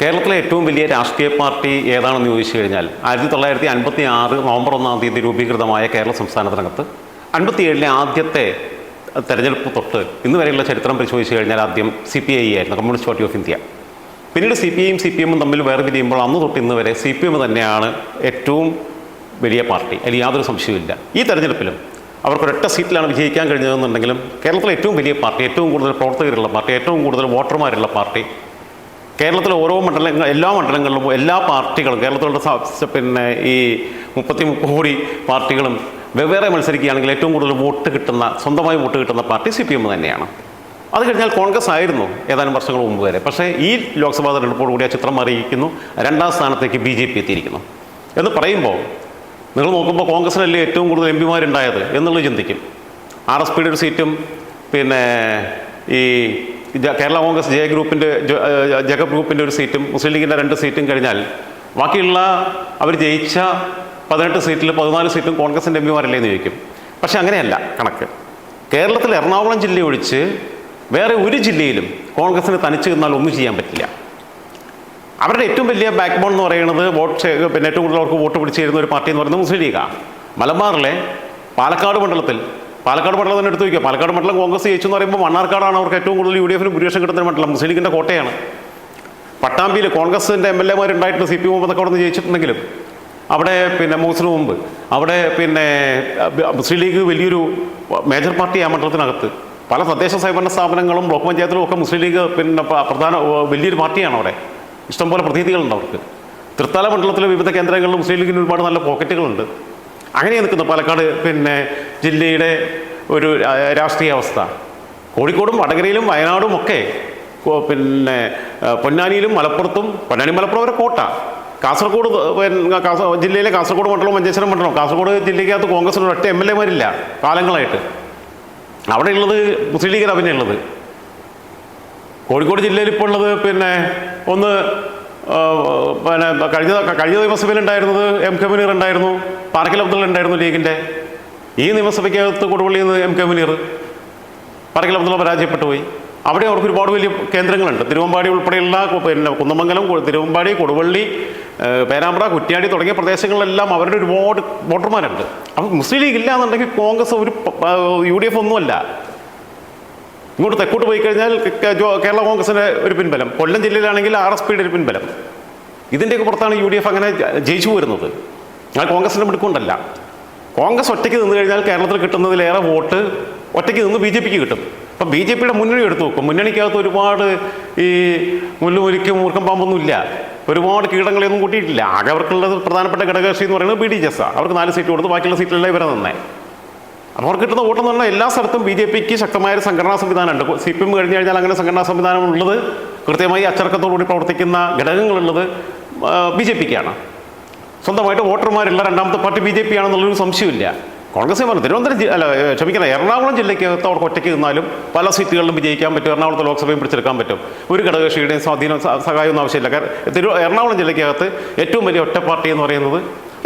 കേരളത്തിലെ ഏറ്റവും വലിയ രാഷ്ട്രീയ പാർട്ടി ഏതാണെന്ന് ചോദിച്ചു കഴിഞ്ഞാൽ ആയിരത്തി തൊള്ളായിരത്തി അൻപത്തി ആറ് നവംബർ ഒന്നാം തീയതി രൂപീകൃതമായ കേരള സംസ്ഥാനത്തിനകത്ത് അൻപത്തിയേഴിലെ ആദ്യത്തെ തെരഞ്ഞെടുപ്പ് തൊട്ട് ഇന്ന് വരെയുള്ള ചരിത്രം പരിശോധിച്ച് കഴിഞ്ഞാൽ ആദ്യം സി പി ഐ ആയിരുന്നു കമ്മ്യൂണിസ്റ്റ് പാർട്ടി ഓഫ് ഇന്ത്യ പിന്നീട് സി പി ഐയും സി പി എമ്മും തമ്മിൽ വേർപിരിയുമ്പോൾ അന്ന് തൊട്ട് ഇന്ന് വരെ സി പി എം തന്നെയാണ് ഏറ്റവും വലിയ പാർട്ടി. അതിൽ യാതൊരു സംശയവുമില്ല. ഈ തെരഞ്ഞെടുപ്പിലും അവർക്ക് ഒരൊറ്റ സീറ്റിലാണ് വിജയിക്കാൻ കഴിഞ്ഞതെന്നുണ്ടെങ്കിലും കേരളത്തിലെ ഏറ്റവും വലിയ പാർട്ടി ഏറ്റവും കൂടുതൽ പ്രവർത്തകരുള്ള പാർട്ടി ഏറ്റവും കൂടുതൽ വോട്ടർമാരുള്ള പാർട്ടി കേരളത്തിലെ ഓരോ മണ്ഡലങ്ങൾ എല്ലാ മണ്ഡലങ്ങളിലും എല്ലാ പാർട്ടികളും കേരളത്തിലുള്ള പിന്നെ ഈ മുപ്പത്തി മുപ്പത് കോടി പാർട്ടികളും വെവ്വേറെ മത്സരിക്കുകയാണെങ്കിൽ ഏറ്റവും കൂടുതൽ വോട്ട് കിട്ടുന്ന സ്വന്തമായി വോട്ട് കിട്ടുന്ന പാർട്ടി സി പി എം തന്നെയാണ്. അത് കഴിഞ്ഞാൽ കോൺഗ്രസ് ആയിരുന്നു ഏതാനും വർഷങ്ങൾ മുമ്പ് വരെ. പക്ഷേ ഈ ലോക്സഭാ തെരഞ്ഞെടുപ്പോടുകൂടി ആ ചിത്രം അറിയിക്കുന്നു. രണ്ടാം സ്ഥാനത്തേക്ക് ബി ജെ പി എത്തിയിരിക്കുന്നു. എന്ന് പറയുമ്പോൾ നിങ്ങൾ നോക്കുമ്പോൾ കോൺഗ്രസിനല്ലേ ഏറ്റവും കൂടുതൽ എം പിമാരുണ്ടായത് എന്നുള്ളത് ചിന്തിക്കും. ആർ എസ് പിയുടെ ഒരു സീറ്റും പിന്നെ ഈ കേരള കോൺഗ്രസ് ജെ ഗ്രൂപ്പിന്റെ ജഗ ഗ്രൂപ്പിന്റെ ഒരു സീറ്റും മുസ്ലിം ലീഗിന്റെ രണ്ട് സീറ്റും കഴിഞ്ഞാൽ ബാക്കിയുള്ള അവർ ജയിച്ച പതിനെട്ട് സീറ്റിൽ പതിനാല് സീറ്റും കോൺഗ്രസിന്റെ എം പിമാരല്ലേ എന്ന് ചോദിക്കും. പക്ഷെ അങ്ങനെയല്ല കണക്ക്. കേരളത്തിൽ എറണാകുളം ജില്ല ഒഴിച്ച് വേറെ ഒരു ജില്ലയിലും കോൺഗ്രസിന് തനിച്ച് നിന്നാൽ ഒന്നും ചെയ്യാൻ പറ്റില്ല. അവരുടെ ഏറ്റവും വലിയ ബാക്ക് ബോൺ എന്ന് പറയുന്നത് വോട്ട് പിന്നെ ഏറ്റവും കൂടുതൽ അവർക്ക് വോട്ട് പിടിച്ചു തരുന്ന ഒരു പാർട്ടി എന്ന് പറയുന്നത് മുസ്ലിം ലീഗാണ് മലബാറിലെ പാലക്കാട് മണ്ഡലത്തിൽ പാലക്കാട് മണ്ഡലം തന്നെ എടുത്തു വയ്ക്കുക. പാലക്കാട് മണ്ഡലം കോൺഗ്രസ് ജയിച്ചു എന്ന് പറയുമ്പോൾ മണ്ണാർക്കാടാണ് അവർക്ക് ഏറ്റവും കൂടുതൽ യു ഡി എഫിന് ഭൂരിപക്ഷം കിട്ടുന്ന മണ്ഡലം. മുസ്ലിം ലീഗിന്റെ കോട്ടയാണ്. പട്ടാമ്പിയിൽ കോൺഗ്രസിന്റെ എം എൽ എമാരുണ്ടായിട്ട് സി പി മുമ്പൊക്കെ അവിടെ നിന്ന് ജയിച്ചിട്ടുണ്ടെങ്കിലും അവിടെ പിന്നെ മൂസിന് മുമ്പ്. അവിടെ പിന്നെ മുസ്ലിം ലീഗ് വലിയൊരു മേജർ പാർട്ടി ആ മണ്ഡലത്തിനകത്ത്. പല തദ്ദേശ സ്വയംഭരണ സ്ഥാപനങ്ങളും ബ്ലോക്ക് പഞ്ചായത്തിലും ഒക്കെ മുസ്ലിം ലീഗ് പിന്നെ പ്രധാന വലിയൊരു പാർട്ടിയാണ് അവിടെ. ഇഷ്ടംപോലെ പ്രതിനിധികളുണ്ട് അവർക്ക്. തൃത്താല മണ്ഡലത്തിലെ വിവിധ കേന്ദ്രങ്ങളിലും മുസ്ലിം ലീഗിന് ഒരുപാട് നല്ല പോക്കറ്റുകളുണ്ട്. അങ്ങനെ നിൽക്കുന്നു പാലക്കാട് പിന്നെ ജില്ലയുടെ ഒരു രാഷ്ട്രീയ അവസ്ഥ. കോഴിക്കോടും വടകരയിലും വയനാടും ഒക്കെ പിന്നെ പൊന്നാനിയിലും മലപ്പുറത്തും പൊന്നാനി മലപ്പുറം വരെ കോട്ട. കാസർഗോഡ് ജില്ലയിലെ കാസർഗോഡ് മണ്ഡലം മഞ്ചേശ്വരം മണ്ഡലം കാസർഗോഡ് ജില്ലയ്ക്കകത്ത് കോൺഗ്രസിന് ഒറ്റ എം എൽ എമാരില്ല കാലങ്ങളായിട്ട്. അവിടെ ഉള്ളത് മുസ്ലിം ലീഗ് പിന്നെ ഉള്ളത്. കോഴിക്കോട് ജില്ലയിൽ ഇപ്പോൾ ഉള്ളത് പിന്നെ ഒന്ന് പിന്നെ കഴിഞ്ഞ കഴിഞ്ഞ നിയമസഭയിൽ ഉണ്ടായിരുന്നത് എം കെ മുനീർ ഉണ്ടായിരുന്നു. പാർക്കൽ അബ്ദുള്ള ഉണ്ടായിരുന്നു ലീഗിന്റെ ഈ നിയമസഭയ്ക്കകത്ത് കൊടുവള്ളിയിൽ നിന്ന് എം കെ മുനീർ പാർക്കൽ അബ്ദുള്ള പരാജയപ്പെട്ടു പോയി. അവിടെ അവർക്ക് ഒരുപാട് വലിയ കേന്ദ്രങ്ങളുണ്ട്. തിരുവമ്പാടി ഉൾപ്പെടെയുള്ള പിന്നെ കുന്നമംഗലം തിരുവമ്പാടി കൊടുവള്ളി പേരാമ്പ്ര കുറ്റ്യാടി തുടങ്ങിയ പ്രദേശങ്ങളിലെല്ലാം അവരുടെ ഒരുപാട് വോട്ടർമാരുണ്ട്. അപ്പം മുസ്ലിം ലീഗ് ഇല്ല എന്നുണ്ടെങ്കിൽ കോൺഗ്രസ് ഒരു യു ഡി എഫ് ഒന്നുമല്ല. ഇങ്ങോട്ട് തെക്കോട്ട് പോയി കഴിഞ്ഞാൽ കേരള കോൺഗ്രസിന്റെ ഒരു പിൻബലം. കൊല്ലം ജില്ലയിലാണെങ്കിൽ ആർ എസ് പിയുടെ ഒരു പിൻബലം. ഇതിന്റെയൊക്കെ പുറത്താണ് യു ഡി എഫ് അങ്ങനെ ജയിച്ചു വരുന്നത് ഞാൻ കോൺഗ്രസിന്റെ മിടുക്കൊണ്ടല്ല. കോൺഗ്രസ് ഒറ്റയ്ക്ക് നിന്ന് കഴിഞ്ഞാൽ കേരളത്തിൽ കിട്ടുന്നതിലേറെ വോട്ട് ഒറ്റയ്ക്ക് നിന്ന് ബി ജെ പിക്ക് കിട്ടും. അപ്പം ബി ജെ പിയുടെ മുന്നണി എടുത്തു നോക്കും. മുന്നണിക്കകത്ത് ഒരുപാട് ഈ മുല്ലുമുലിക്കും മൂർക്കം പാമ്പൊന്നും ഇല്ല. ഒരുപാട് കീടങ്ങളെയൊന്നും കൂട്ടിയിട്ടില്ല. ആകെ അവർക്കുള്ളത് പ്രധാനപ്പെട്ട ഘടകകക്ഷി എന്ന് പറയുന്നത് ബി ഡി ജെസ് അവർക്ക് നാല് സീറ്റ് കൊടുത്ത് ബാക്കിയുള്ള സീറ്റിലല്ലേ ഇവരെ നന്നേ. അപ്പോൾ അവർക്ക് കിട്ടുന്ന വോട്ടെന്ന് പറഞ്ഞാൽ എല്ലാ സ്ഥലത്തും ബി ജെ പിക്ക് ശക്തമായ ഒരു സംഘടനാ സംവിധാനമുണ്ട്. സി പി എം കഴിഞ്ഞ് കഴിഞ്ഞാൽ അങ്ങനെ സംഘടനാ സംവിധാനം ഉള്ളത് കൃത്യമായി അച്ചടക്കത്തോടുകൂടി പ്രവർത്തിക്കുന്ന ഘടകങ്ങളുള്ളത് ബി ജെ പിക്കാണ്. സ്വന്തമായിട്ട് വോട്ടർമാരുള്ള രണ്ടാമത്തെ പാർട്ടി ബി ജെ പി ആണെന്നുള്ളൊരു സംശയമില്ല കോൺഗ്രസ് പറഞ്ഞു തിരുവനന്തപുരം അല്ല ക്ഷമിക്കണം എറണാകുളം ജില്ലയ്ക്കകത്ത് അവർക്ക് ഒറ്റയ്ക്ക് നിന്നാലും പല സീറ്റുകളിലും വിജയിക്കാൻ പറ്റും എറണാകുളത്തെ ലോക്സഭയും പിടിച്ചെടുക്കാൻ പറ്റും. ഒരു ഘടകകക്ഷിയുടെയും സ്വാധീനം സഹായമൊന്നും ആവശ്യമില്ല. കാരണം തിരു എറണാകുളം ജില്ലയ്ക്കകത്ത് ഏറ്റവും വലിയ ഒറ്റ പാർട്ടി എന്ന് പറയുന്നത്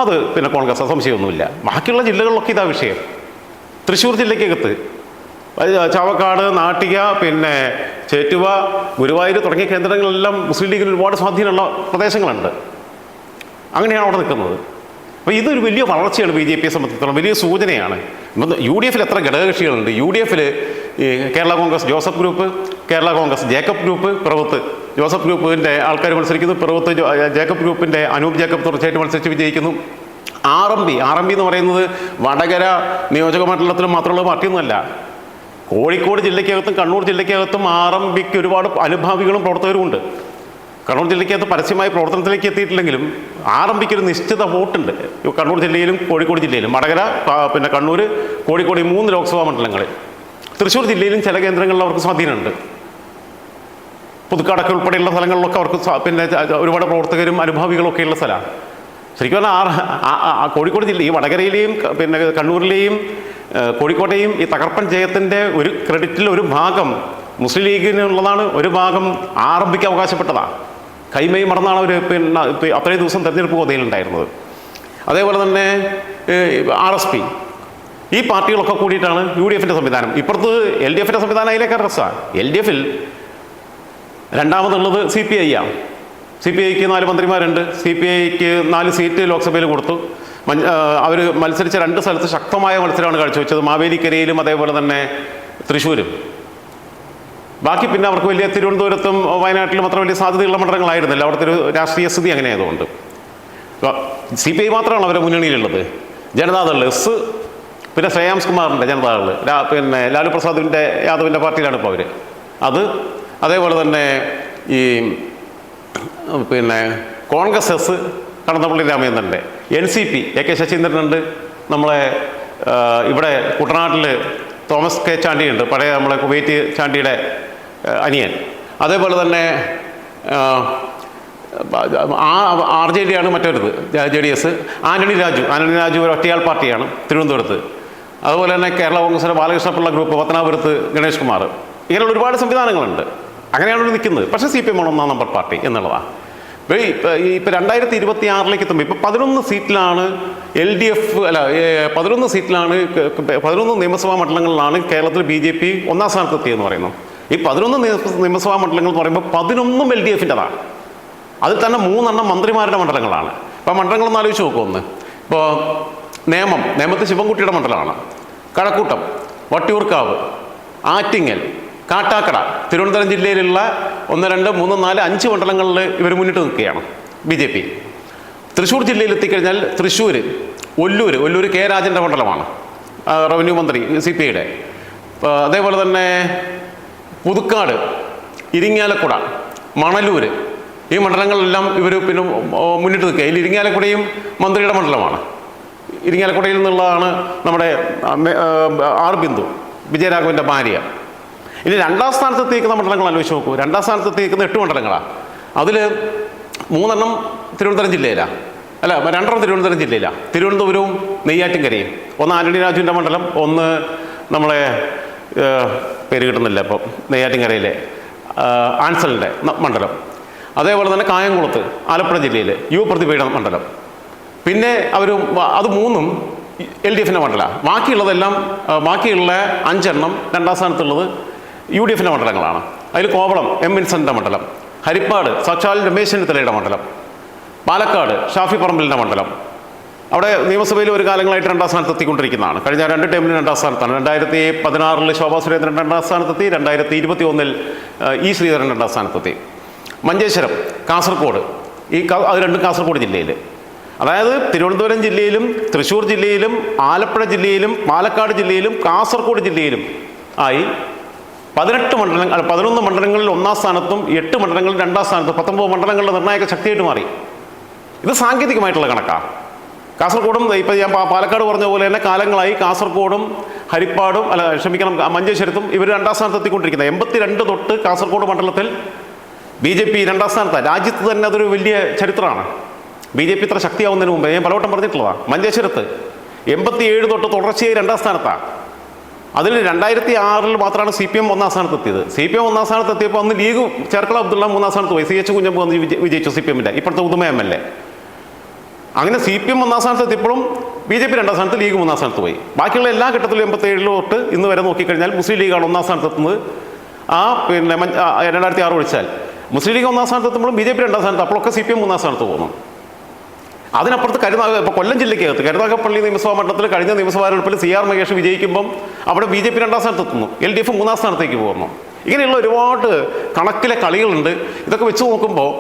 അത് പിന്നെ കോൺഗ്രസ് സംശയമൊന്നുമില്ല. ബാക്കിയുള്ള ജില്ലകളിലൊക്കെ ഇതാ വിഷയം. തൃശ്ശൂർ ജില്ലയ്ക്കകത്ത്. ചാവക്കാട് നാട്ടിക പിന്നെ ചേറ്റുവ ഗുരുവായൂർ തുടങ്ങിയ കേന്ദ്രങ്ങളെല്ലാം മുസ്ലിം ലീഗിന് ഒരുപാട് സ്വാധീനമുള്ള പ്രദേശങ്ങളുണ്ട്. അങ്ങനെയാണ് അവിടെ നിൽക്കുന്നത്. അപ്പോൾ ഇതൊരു വലിയ വളർച്ചയാണ് ബി ജെ പിയെ സംബന്ധിച്ചിടത്തോളം വലിയ സൂചനയാണ്. ഇപ്പം യു ഡി എഫിൽ എത്ര ഘടകകക്ഷികളുണ്ട്? യു ഡി എഫിൽ ഈ കേരള കോൺഗ്രസ് ജോസഫ് ഗ്രൂപ്പ് കേരള കോൺഗ്രസ് ജേക്കബ് ഗ്രൂപ്പ് പ്രവത്ത് ജോസഫ് ഗ്രൂപ്പിന്റെ ആൾക്കാർ മത്സരിക്കുന്നു പ്രവത്ത് ജേക്കബ് ഗ്രൂപ്പിന്റെ അനൂപ് ജേക്കബ് തുടർച്ചയായിട്ട് മത്സരിച്ച് വിജയിക്കുന്നു. R M P R M P എന്ന് പറയുന്നത് വടകര നിയോജക മണ്ഡലത്തിൽ മാത്രമുള്ള പാർട്ടിയൊന്നുമല്ല. കോഴിക്കോട് ജില്ലയ്ക്കകത്തും കണ്ണൂർ ജില്ലയ്ക്കകത്തും ആർ എം പിക്ക് ഒരുപാട് അനുഭാവികളും പ്രവർത്തകരും ഉണ്ട് കണ്ണൂർ ജില്ലയ്ക്കകത്ത് പരസ്യമായി പ്രവർത്തനത്തിലേക്ക് എത്തിയിട്ടില്ലെങ്കിലും ആർ എം പിക്ക് ഒരു നിശ്ചിത വോട്ടുണ്ട്. കണ്ണൂർ ജില്ലയിലും കോഴിക്കോട് ജില്ലയിലും. വടകര പിന്നെ കണ്ണൂർ കോഴിക്കോട് ഈ മൂന്ന് ലോക്സഭാ മണ്ഡലങ്ങളിൽ. തൃശ്ശൂർ ജില്ലയിലും ചില കേന്ദ്രങ്ങളിൽ അവർക്ക് സ്വാധീനമുണ്ട്. പുതുക്കാടൊക്കെ ഉൾപ്പെടെയുള്ള സ്ഥലങ്ങളിലൊക്കെ അവർക്ക് പിന്നെ ഒരുപാട് പ്രവർത്തകരും അനുഭാവികളൊക്കെയുള്ള സ്ഥലമാണ്. ശരിക്കും പറഞ്ഞാൽ ആ- കോഴിക്കോട് ജില്ല ഈ വടകരയിലെയും പിന്നെ കണ്ണൂരിലെയും കോഴിക്കോട്ടെയും ഈ തകർപ്പൻ ജയത്തിന്റെ ഒരു ക്രെഡിറ്റിൽ ഒരു ഭാഗം മുസ്ലിം ലീഗിനുള്ളതാണ് ഒരു ഭാഗം ആർബിക്ക് അവകാശപ്പെട്ടതാണ് കൈമയും മറന്നാണ് അവർ പിന്നെ അത്രയും ദിവസം തെരഞ്ഞെടുപ്പ് കോതയിലുണ്ടായിരുന്നത് അതേപോലെ തന്നെ ആർ എസ് പി. ഈ പാർട്ടികളൊക്കെ കൂടിയിട്ടാണ് യു ഡി എഫിന്റെ സംവിധാനം. ഇപ്പുറത്ത് എൽ ഡി എഫിന്റെ സംവിധാനം അതിലേക്ക് രസമാണ് എൽ ഡി എഫിൽ രണ്ടാമതുള്ളത് സി പി ഐ ആണ് സി പി ഐക്ക് നാല് മന്ത്രിമാരുണ്ട്. സി പി ഐക്ക് നാല് സീറ്റ് ലോക്സഭയിൽ കൊടുത്തു. അവർ മത്സരിച്ച രണ്ട് സ്ഥലത്ത് ശക്തമായ മത്സരമാണ് കാഴ്ചവെച്ചത്. മാവേലിക്കരയിലും അതേപോലെ തന്നെ തൃശ്ശൂരും. ബാക്കി പിന്നെ അവർക്ക് വലിയ തിരുവനന്തപുരത്തും വയനാട്ടിലും അത്ര വലിയ സാധ്യതയുള്ള മണ്ഡലങ്ങളായിരുന്നില്ല. അവിടുത്തെ ഒരു രാഷ്ട്രീയ സ്ഥിതി അങ്ങനെ ആയതുകൊണ്ട് സി പി ഐ മാത്രമാണ് അവരുടെ മുന്നണിയിലുള്ളത്. ജനതാദൾ എസ് പിന്നെ ശ്രേയാംസ് കുമാറിന്റെ ജനതാദൾ പിന്നെ ലാലു പ്രസാദിന്റെ യാദവിന്റെ പാർട്ടിയിലാണ് ഇപ്പോൾ അവർ അത് അതേപോലെ തന്നെ ഈ പിന്നെ Congress S Kadannappally രാമചന്ദ്രന്റെ N C P A K ശശീന്ദ്രനുണ്ട് നമ്മളെ ഇവിടെ കുട്ടനാട്ടിൽ തോമസ് കെ ചാണ്ടിയുണ്ട് പഴയ നമ്മളെ കുവൈറ്റ് ചാണ്ടിയുടെ അനിയൻ. അതേപോലെ തന്നെ ആർ ജെ ഡി ആണ് മറ്റൊരുത് J D S. Antony Raju Antony Raju ഒരു ഒറ്റയാൾ പാർട്ടിയാണ് തിരുവനന്തപുരത്ത്. അതുപോലെ തന്നെ കേരള കോൺഗ്രസിന്റെ ബാലകൃഷ്ണപിള്ള ഗ്രൂപ്പ് പത്തനാപുരത്ത് ഗണേഷ് കുമാർ. ഇങ്ങനെയുള്ള ഒരുപാട് സംവിധാനങ്ങളുണ്ട്. അങ്ങനെയാണ് ഇവിടെ നിൽക്കുന്നത്. പക്ഷെ സി പി എം ആണ് ഒന്നാം നമ്പർ പാർട്ടി എന്നുള്ളതാണ് ഇപ്പോൾ രണ്ടായിരത്തി ഇരുപത്തി ആറിലേക്ക് എത്തുമ്പോൾ ഇപ്പം പതിനൊന്ന് സീറ്റിലാണ് എൽ ഡി എഫ് അല്ല പതിനൊന്ന് സീറ്റിലാണ് പതിനൊന്ന് നിയമസഭാ മണ്ഡലങ്ങളിലാണ് കേരളത്തിൽ ബി ജെ പി ഒന്നാം സ്ഥാനത്തെത്തിയെന്ന് പറയുന്നു. ഈ പതിനൊന്ന് നിയമ- നിയമസഭാ മണ്ഡലങ്ങൾ എന്ന് പറയുമ്പോൾ പതിനൊന്നും എൽ ഡി എഫിന്റെതാണ് അതിൽ തന്നെ മൂന്നെണ്ണം മന്ത്രിമാരുടെ മണ്ഡലങ്ങളാണ്. അപ്പോൾ മണ്ഡലങ്ങളൊന്ന് ആലോചിച്ച് നോക്കും ഒന്ന്. ഇപ്പോൾ നേമം നേമത്ത് ശിവൻകുട്ടിയുടെ മണ്ഡലമാണ്. കഴക്കൂട്ടം വട്ടിയൂർക്കാവ് ആറ്റിങ്ങൽ കാട്ടാക്കട. തിരുവനന്തപുരം ജില്ലയിലുള്ള ഒന്ന് രണ്ട് മൂന്ന് നാല് അഞ്ച് മണ്ഡലങ്ങളിൽ ഇവർ മുന്നിട്ട് നിൽക്കുകയാണ് ബി ജെ പി. തൃശ്ശൂർ ജില്ലയിൽ എത്തിക്കഴിഞ്ഞാൽ തൃശ്ശൂർ ഒല്ലൂർ ഒല്ലൂർ കെ രാജന്റെ മണ്ഡലമാണ്. റവന്യൂ മന്ത്രി സി പി ഐയുടെ. അതേപോലെ തന്നെ പുതുക്കാട് ഇരിങ്ങാലക്കുട മണലൂർ ഈ മണ്ഡലങ്ങളിലെല്ലാം ഇവർ പിന്നെ മുന്നിട്ട് നിൽക്കുക. ഇതിൽ ഇരിങ്ങാലക്കുടയും മന്ത്രിയുടെ മണ്ഡലമാണ്. ഇരിങ്ങാലക്കുടയിൽ നിന്നുള്ളതാണ് നമ്മുടെ ആർ ബിന്ദു വിജയരാഘവന്റെ ഭാര്യ. ഇനി രണ്ടാം സ്ഥാനത്ത് എത്തിയിരിക്കുന്ന മണ്ഡലങ്ങൾ ആലോചിച്ച് നോക്കൂ. രണ്ടാം സ്ഥാനത്ത് എത്തിയിരിക്കുന്ന എട്ട് മണ്ഡലങ്ങളാണ് അതിൽ മൂന്നെണ്ണം തിരുവനന്തപുരം ജില്ലയിലാണ് അല്ല രണ്ടെണ്ണം തിരുവനന്തപുരം ജില്ലയിലാണ് തിരുവനന്തപുരവും നെയ്യാറ്റിൻകരയും. ഒന്ന് ആന്റണി രാജുവിന്റെ മണ്ഡലം ഒന്ന് നമ്മളെ പേര് കിട്ടുന്നില്ല ഇപ്പം നെയ്യാറ്റിൻകരയിലെ ആൻസലിന്റെ മണ്ഡലം. അതേപോലെ തന്നെ കായംകുളത്ത് ആലപ്പുഴ ജില്ലയിൽ യു പ്രതിഭയുടെ മണ്ഡലം. പിന്നെ അവർ അത് മൂന്നും എൽ ഡി എഫിന്റെ മണ്ഡലമാണ് ബാക്കിയുള്ളതെല്ലാം ബാക്കിയുള്ള അഞ്ചെണ്ണം രണ്ടാം സ്ഥാനത്തുള്ളത് യു ഡി എഫിന്റെ മണ്ഡലങ്ങളാണ്. അതിൽ കോവളം എം വിൻസന്റെ മണ്ഡലം ഹരിപ്പാട് സാക്ഷാൽ രമേശ് ചെന്നിത്തലയുടെ മണ്ഡലം പാലക്കാട് ഷാഫി പറമ്പലിന്റെ മണ്ഡലം. അവിടെ നിയമസഭയിൽ ഒരു കാലങ്ങളായിട്ട് രണ്ടാം സ്ഥാനത്ത് എത്തിക്കൊണ്ടിരിക്കുന്നതാണ് കഴിഞ്ഞ രണ്ട് ടൈമിൽ രണ്ടാം സ്ഥാനത്താണ്. രണ്ടായിരത്തി പതിനാറിൽ ശോഭാ സുരേന്ദ്രൻ രണ്ടാം സ്ഥാനത്തെത്തി രണ്ടായിരത്തി ഇരുപത്തി ഒന്നിൽ ഇ ശ്രീധരൻ രണ്ടാം സ്ഥാനത്തെത്തി. മഞ്ചേശ്വരം കാസർഗോഡ് ഈ അത് രണ്ടും കാസർഗോഡ് ജില്ലയിൽ അതായത് തിരുവനന്തപുരം ജില്ലയിലും തൃശ്ശൂർ ജില്ലയിലും ആലപ്പുഴ ജില്ലയിലും പാലക്കാട് ജില്ലയിലും കാസർഗോഡ് ജില്ലയിലും ആയി പതിനെട്ട് മണ്ഡലങ്ങൾ പതിനൊന്ന് മണ്ഡലങ്ങളിൽ ഒന്നാം സ്ഥാനത്തും എട്ട് മണ്ഡലങ്ങളിൽ രണ്ടാം സ്ഥാനത്തും പത്തൊമ്പത് മണ്ഡലങ്ങളുടെ നിർണായക ശക്തിയായിട്ട് മാറി. ഇത് സാങ്കേതികമായിട്ടുള്ള കണക്കാണ് കാസർഗോഡും ഇപ്പം ഞാൻ പാലക്കാട് പറഞ്ഞ പോലെ തന്നെ കാലങ്ങളായി കാസർഗോഡും ഹരിപ്പാടും അല്ല ക്ഷമിക്കണം മഞ്ചേശ്വരത്തും ഇവർ രണ്ടാം സ്ഥാനത്ത് എത്തിക്കൊണ്ടിരിക്കുന്നത് എൺപത്തി രണ്ട് തൊട്ട് കാസർഗോഡ് മണ്ഡലത്തിൽ ബി ജെ പി രണ്ടാം സ്ഥാനത്താണ് രാജ്യത്ത് തന്നെ അതൊരു വലിയ ചരിത്രമാണ്. ബി ജെ പി ഇത്ര ശക്തിയാവുന്നതിന് മുമ്പ് ഞാൻ പലവട്ടം പറഞ്ഞിട്ടുള്ളതാണ് മഞ്ചേശ്വരത്ത് എൺപത്തി ഏഴ് തൊട്ട് തുടർച്ചയായി രണ്ടാം സ്ഥാനത്താണ് അതിൽ രണ്ടായിരത്തി ആറിൽ മാത്രമാണ് സി പി എം ഒന്നാം സ്ഥാനത്ത് എത്തിയത് സി പി എം ഒന്നാം സ്ഥാനത്ത് എത്തിയപ്പോൾ അന്ന് ലീഗ് ചേർക്കള അബ്ദുള്ള മൂന്നാം സ്ഥാനത്ത് പോയി. സി എച്ച് കുഞ്ഞമ്പ് വന്ന് വിജയിച്ചു സി പി എമ്മിന്റെ ഇപ്പോഴത്തെ ഉദുമ എം എൽ എ. അങ്ങനെ സി പി എം ഒന്നാം സ്ഥാനത്ത് എത്തിയപ്പോഴും ബി ജെ പി രണ്ടാം സ്ഥാനത്ത് ലീഗ് മൂന്നാം സ്ഥാനത്ത് പോയി. ബാക്കിയുള്ള എല്ലാ ഘട്ടത്തിലും എൺപത്തി ഏഴിൽ തൊട്ട് ഇന്ന് വരെ നോക്കിക്കഴിഞ്ഞാൽ മുസ്ലിം ലീഗാണ് ഒന്നാം സ്ഥാനത്ത് എത്തുന്നത് ആ പിന്നെ രണ്ടായിരത്തി ആറ് ഒഴിച്ചാൽ. മുസ്ലിം ലീഗ് ഒന്നാം സ്ഥാനത്ത് എത്തുമ്പോഴും ബി ജെ പി രണ്ടാം സ്ഥാനത്ത് അപ്പോഴൊക്കെ സി പി എം മൂന്നാം സ്ഥാനത്ത് പോകുന്നു. അതിനപ്പുറത്ത് കരുനാഗ ഇപ്പോൾ കൊല്ലം ജില്ലയ്ക്കകത്ത് കരുനാഗപ്പള്ളി നിയമസഭാ മണ്ഡലത്തിൽ കഴിഞ്ഞ നിയമസഭാ തെരഞ്ഞെടുപ്പിൽ സി ആർ മഹേഷ് വിജയിക്കുമ്പം അവിടെ ബി ജെ പി രണ്ടാം സ്ഥാനത്ത് എത്തുന്നു എൽ ഡി എഫ് മൂന്നാം സ്ഥാനത്തേക്ക് പോകുന്നു. ഇങ്ങനെയുള്ള ഒരുപാട് കണക്കിലെ കളികളുണ്ട്. ഇതൊക്കെ വെച്ച് നോക്കുമ്പോൾ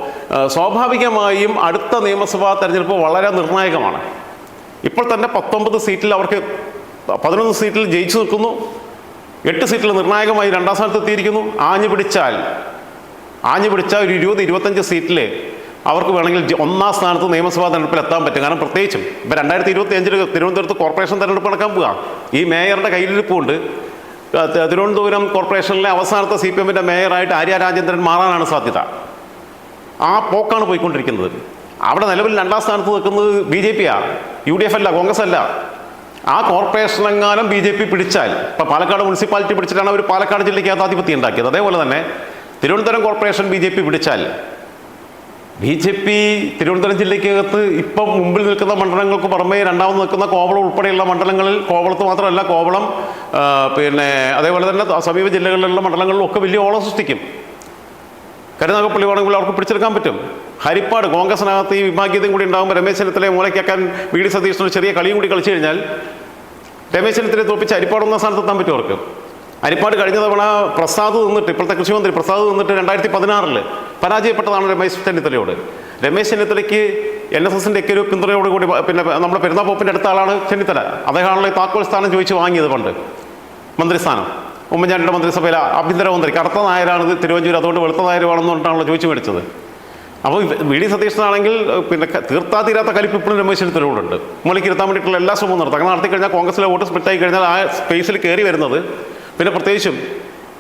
സ്വാഭാവികമായും അടുത്ത നിയമസഭാ തെരഞ്ഞെടുപ്പ് വളരെ നിർണായകമാണ്. ഇപ്പോൾ തന്നെ പത്തൊമ്പത് സീറ്റിൽ അവർക്ക് പതിനൊന്ന് സീറ്റിൽ ജയിച്ചു നിൽക്കുന്നു. എട്ട് സീറ്റിൽ നിർണായകമായി രണ്ടാം സ്ഥാനത്ത് എത്തിയിരിക്കുന്നു. ആഞ്ഞു പിടിച്ചാൽ ആഞ്ഞു പിടിച്ചാൽ ഒരു ഇരുപത് ഇരുപത്തഞ്ച് സീറ്റിൽ അവർക്ക് വേണമെങ്കിൽ ഒന്നാം സ്ഥാനത്ത് നിയമസഭാ തെരഞ്ഞെടുപ്പിൽ എത്താൻ പറ്റും. കാരണം പ്രത്യേകിച്ചും ഇപ്പം രണ്ടായിരത്തി ഇരുപത്തി അഞ്ചിൽ തിരുവനന്തപുരത്ത് കോർപ്പറേഷൻ തെരഞ്ഞെടുപ്പ് നടക്കാൻ പോവുക ഈ മേയറുടെ കയ്യിലിരിപ്പുണ്ട്. തിരുവനന്തപുരം കോർപ്പറേഷനിലെ അവസാനത്തെ സി പി എമ്മിന്റെ മേയറായിട്ട് ആര്യ രാജേന്ദ്രൻ മാറാനാണ് സാധ്യത. ആ പോക്കാണ് പോയിക്കൊണ്ടിരിക്കുന്നത്. അവിടെ നിലവിൽ രണ്ടാം സ്ഥാനത്ത് നിൽക്കുന്നത് ബി ജെ പിയാണ് യു ഡി എഫ് അല്ല കോൺഗ്രസ് അല്ല ആ കോർപ്പറേഷനെങ്ങാനും ബി ജെ പി പിടിച്ചാൽ ഇപ്പം പാലക്കാട് മുനിസിപ്പാലിറ്റി പിടിച്ചിട്ടാണ് അവർ പാലക്കാട് ജില്ലയ്ക്കകത്ത് ആധിപത്യം ഉണ്ടാക്കിയത്. അതേപോലെ തന്നെ Thiruvananthapuram corporation B J P പിടിച്ചാൽ ബി ജെ പി തിരുവനന്തപുരം ജില്ലയ്ക്കകത്ത് ഇപ്പം മുമ്പിൽ നിൽക്കുന്ന മണ്ഡലങ്ങൾക്ക് പുറമേ രണ്ടാമത് നിൽക്കുന്ന കോവളം ഉൾപ്പെടെയുള്ള മണ്ഡലങ്ങളിൽ കോവളത്ത് മാത്രമല്ല കോവളം പിന്നെ അതേപോലെ തന്നെ സമീപ ജില്ലകളിലുള്ള മണ്ഡലങ്ങളിലും ഒക്കെ വലിയ ഓളം സൃഷ്ടിക്കും. കരുനാഗപ്പള്ളി വേണമെങ്കിൽ അവർക്ക് പിടിച്ചെടുക്കാൻ പറ്റും. ഹരിപ്പാട് കോൺഗ്രസിനകത്ത് ഈ വിഭാഗ്യതയും കൂടി ഉണ്ടാകുമ്പോൾ രമേശ് ചെന്നിത്തലയെ മൂലയ്ക്കാക്കാൻ വി ഡി സതീഷിനൊരു ചെറിയ കളിയും കൂടി കളിച്ചു കഴിഞ്ഞാൽ രമേശ് ചെന്നിത്തലയെ തോപ്പിച്ച് ഹരിപ്പാട് ഒന്നാം സ്ഥാനത്ത് എത്താൻ പറ്റും അവർക്ക്. ഹരിപ്പാട് കഴിഞ്ഞ തവണ പ്രസാദ് നിന്നിട്ട് ഇപ്പോഴത്തെ കൃഷിമന്ത്രി പ്രസാദ് നിന്നിട്ട് രണ്ടായിരത്തി പതിനാറിൽ പരാജയപ്പെട്ടതാണ് രമേശ് ചെന്നിത്തലയോട്. രമേശ് ചെന്നിത്തലയ്ക്ക് എൻ എസ് എസിന്റെ ഒക്കെ ഒരു പിന്തുണയോട് കൂടി പിന്നെ നമ്മുടെ പെരുന്നാപ്പോപ്പിന്റെ അടുത്ത ആളാണ് ചെന്നിത്തല. അദ്ദേഹമാണല്ലോ ഈ താക്കോൽ സ്ഥാനം ചോദിച്ച് വാങ്ങിയത് പണ്ട്. മന്ത്രിസ്ഥാനം ഉമ്മൻചാണ്ടിയുടെ മന്ത്രിസഭയിലെ ആഭ്യന്തരമന്ത്രി കറുത്ത നായരാണ് ഇത് തിരുവഞ്ചൂർ അതുകൊണ്ട് വെളുത്ത നായരുവാണെന്നുകൊണ്ടാണല്ലോ ചോദിച്ചു മേടിച്ചത്. അപ്പോൾ വി ഡി സതീശനാണെങ്കിൽ പിന്നെ തീർത്താ തീരാത്ത കലിപ്പ് ഇപ്പോഴും രമേശ് ചെന്നിത്തലയോടുണ്ട്. മുകളിലേക്ക് ഇരുത്താൻ വേണ്ടിയിട്ടുള്ള എല്ലാ ശ്രമവും നടത്തും. അങ്ങനെ നടത്തി കഴിഞ്ഞാൽ കോൺഗ്രസിലെ വോട്ട് സ്പ്ലിറ്റായി കഴിഞ്ഞാൽ ആ സ്പേസിൽ കയറി വരുന്നത്. പിന്നെ പ്രത്യേകിച്ചും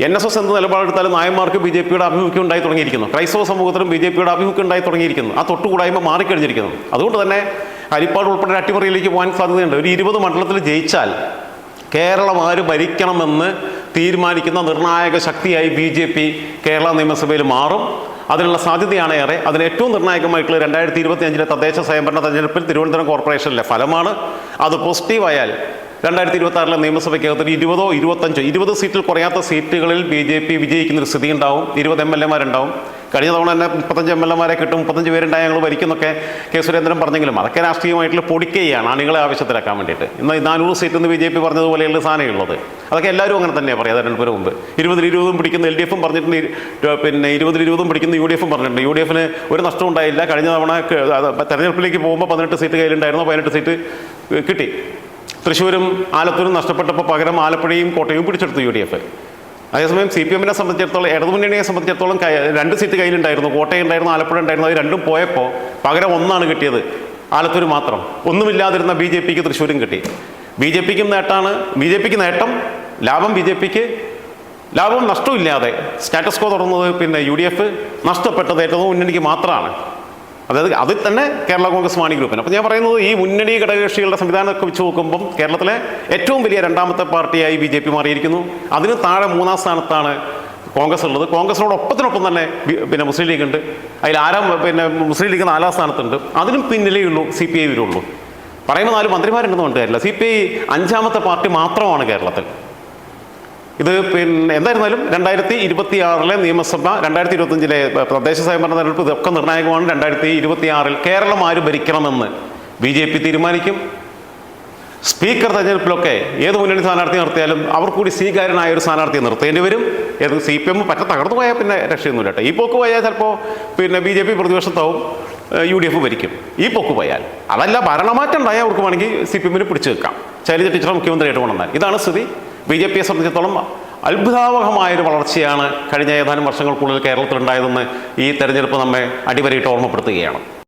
എൻ എസ് എസ് എന്ത് നിലപാടെടുത്താലും നായന്മാർക്ക് ബി ജെ പിയുടെ ആഭിമുഖ്യം ഉണ്ടായി തുടങ്ങിയിരിക്കുന്നു. ക്രൈസ്തവ സമൂഹത്തിലും ബി ജെ പിയുടെ ആഭിമുഖ്യം ഉണ്ടായി തുടങ്ങിയിരിക്കുന്നു. ആ തൊട്ടുകൂടായ്മ മാറിക്കഴിഞ്ഞിരിക്കുന്നു. അതുകൊണ്ട് തന്നെ ഹരിപ്പാട് ഉൾപ്പെടെ അട്ടിമറിയിലേക്ക് പോകാൻ സാധ്യതയുണ്ട്. ഒരു ഇരുപത് മണ്ഡലത്തിൽ ജയിച്ചാൽ കേരളം ആര് ഭരിക്കണമെന്ന് തീരുമാനിക്കുന്ന നിർണായക ശക്തിയായി ബി ജെ പി കേരള നിയമസഭയിൽ മാറും. അതിനുള്ള സാധ്യതയാണ് ഏറെ. അതിന് ഏറ്റവും നിർണായകമായിട്ടുള്ള രണ്ടായിരത്തി ഇരുപത്തി അഞ്ചിലെ തദ്ദേശ സ്വയംഭരണ തെരഞ്ഞെടുപ്പിൽ തിരുവനന്തപുരം കോർപ്പറേഷനിലെ ഫലമാണ്. അത് പോസിറ്റീവായാൽ രണ്ടായിരത്തി ഇരുപത്തി ആറിലെ നിയമസഭയ്ക്കകത്ത് ഇരുപതോ ഇരുപത്തഞ്ചോ ഇരുപത് സീറ്റിൽ കുറയാത്ത സീറ്റുകളിൽ ബി ജെ പി വിജയിക്കുന്ന ഒരു സ്ഥിതി ഉണ്ടാവും ഇരുപത് എം എൽ എമാരുണ്ടാവും കഴിഞ്ഞ തവണ തന്നെ മുപ്പത്തഞ്ച് എം എൽ എമാരെ കിട്ടും മുപ്പത്തഞ്ച് പേരുണ്ടായ ഞങ്ങൾ ഭരിക്കുന്നൊക്കെ കെ സുരേന്ദ്രൻ പറഞ്ഞെങ്കിലും അതൊക്കെ രാഷ്ട്രീയമായിട്ടുള്ള പൊടിക്കുകയാണ് അണികളെ ആവശ്യത്തിലാക്കാൻ വേണ്ടിയിട്ട്. ഇന്ന് നാനൂറ് സീറ്റ് എന്ന് ബി ജെ പി പറഞ്ഞതുപോലെയുള്ള സാധനമുള്ളത് അതൊക്കെ എല്ലാവരും അങ്ങനെ തന്നെയാണ് പറയാം തെരഞ്ഞെടുപ്പിന് മുമ്പ്. ഇരുപതിൽ ഇരുപതും പിടിക്കുന്ന എൽ ഡി എഫും പറഞ്ഞിട്ടുണ്ട് പിന്നെ ഇരുപതിൽ ഇരുപതും പിടിക്കുന്ന യു ഡി എഫും പറഞ്ഞിട്ടുണ്ട്. യു ഡി എഫിന് ഒരു നഷ്ടം ഉണ്ടായില്ല. കഴിഞ്ഞ തവണ തെരഞ്ഞെടുപ്പിലേക്ക് പോകുമ്പോൾ പതിനെട്ട് സീറ്റ് കയ്യിലുണ്ടായിരുന്നു? പതിനെട്ട് സീറ്റ് കിട്ടി. തൃശ്ശൂരും ആലത്തൂരും നഷ്ടപ്പെട്ടപ്പോൾ പകരം ആലപ്പുഴയും കോട്ടയവും പിടിച്ചെടുത്തു യു ഡി എഫ്. അതേസമയം സി പി എമ്മിനെ സംബന്ധിച്ചിടത്തോളം ഇടതുമുന്നണിയെ സംബന്ധിച്ചിടത്തോളം രണ്ട് സീറ്റ് കയ്യിലുണ്ടായിരുന്നു കോട്ടയം ഉണ്ടായിരുന്നു ആലപ്പുഴ ഉണ്ടായിരുന്നു അത് രണ്ടും പോയപ്പോൾ പകരം ഒന്നാണ് കിട്ടിയത് ആലത്തൂർ മാത്രം. ഒന്നുമില്ലാതിരുന്ന ബി ജെ പിക്ക് തൃശ്ശൂരും കിട്ടി. ബി ജെ പിക്കും നേട്ടമാണ് ബി ജെ പിക്ക് നേട്ടം ലാഭം ബി ജെ പിക്ക്. ലാഭം നഷ്ടമില്ലാതെ സ്റ്റാറ്റസ് കോ തുടർന്നത് പിന്നെ യു ഡി എഫ് നഷ്ടപ്പെട്ടത് ഏറ്റവും മുന്നണിക്ക് മാത്രമാണ്. അതായത് അതിൽ തന്നെ കേരള കോൺഗ്രസ് മാണി ഗ്രൂപ്പിന്. അപ്പോൾ ഞാൻ പറയുന്നത് ഈ മുന്നണി ഘടകകക്ഷികളുടെ സംവിധാനമൊക്കെ വെച്ച് നോക്കുമ്പം കേരളത്തിലെ ഏറ്റവും വലിയ രണ്ടാമത്തെ പാർട്ടിയായി ബി ജെ പി മാറിയിരിക്കുന്നു. അതിന് താഴെ മൂന്നാം സ്ഥാനത്താണ് കോൺഗ്രസ് ഉള്ളത്. കോൺഗ്രസിനോട് ഒപ്പത്തിനൊപ്പം തന്നെ പിന്നെ മുസ്ലിം ലീഗ് ഉണ്ട്. അതിൽ ആരാം പിന്നെ മുസ്ലിം ലീഗ് നാലാം സ്ഥാനത്തുണ്ട്. അതിനും പിന്നിലേ ഉള്ളൂ സി പി ഐ വരുള്ളൂ പറയുമ്പോൾ നാല് മന്ത്രിമാരുണ്ടെന്ന് കൊണ്ടുവരില്ല സി പി ഐ അഞ്ചാമത്തെ പാർട്ടി മാത്രമാണ് കേരളത്തിൽ. ഇത് പിന്നെ എന്തായിരുന്നാലും രണ്ടായിരത്തി ഇരുപത്തി ആറിലെ നിയമസഭ രണ്ടായിരത്തി ഇരുപത്തഞ്ചിലെ തദ്ദേശ സ്വയംഭരണ തെരഞ്ഞെടുപ്പ് ഇതൊക്കെ നിർണായകമാണ്. രണ്ടായിരത്തി ഇരുപത്തി ആറിൽ കേരളം ആര് ഭരിക്കണമെന്ന് ബി ജെ പി തീരുമാനിക്കും. സ്പീക്കർ തെരഞ്ഞെടുപ്പിലൊക്കെ ഏത് മുന്നണി സ്ഥാനാർത്ഥി നിർത്തിയാലും അവർ കൂടി സ്വീകാര്യനായ ഒരു സ്ഥാനാർത്ഥിയെ നിർത്തേണ്ടി വരും. ഏത് സി പി എം പറ്റ തകർന്നു പോയാൽ പിന്നെ രക്ഷയൊന്നുമില്ല കേട്ടോ. ഈ പോക്ക് പോയാൽ ചിലപ്പോൾ പിന്നെ ബി ജെ പി പ്രതിപക്ഷത്താവും യു ഡി എഫ് ഭരിക്കും. ഈ പോക്ക് പോയാൽ അതല്ല ഭരണമാറ്റം ഉണ്ടായാൽ അവർക്ക് വേണമെങ്കിൽ സി പി എമ്മിന് പിടിച്ചു വെക്കാം. ശൈലജ ടീച്ചറെ മുഖ്യമന്ത്രിയായിട്ട് കൊണ്ടുവന്നാൽ. ഇതാണ് സ്ഥിതി. ബി ജെ പിയെ സംബന്ധിച്ചിടത്തോളം അത്ഭുതാവഹമായൊരു വളർച്ചയാണ് കഴിഞ്ഞ ഏതാനും വർഷങ്ങൾക്കുള്ളിൽ കേരളത്തിലുണ്ടായതെന്ന് ഈ തെരഞ്ഞെടുപ്പ് നമ്മെ അടിവരയിട്ട് ഓർമ്മപ്പെടുത്തുകയാണ്.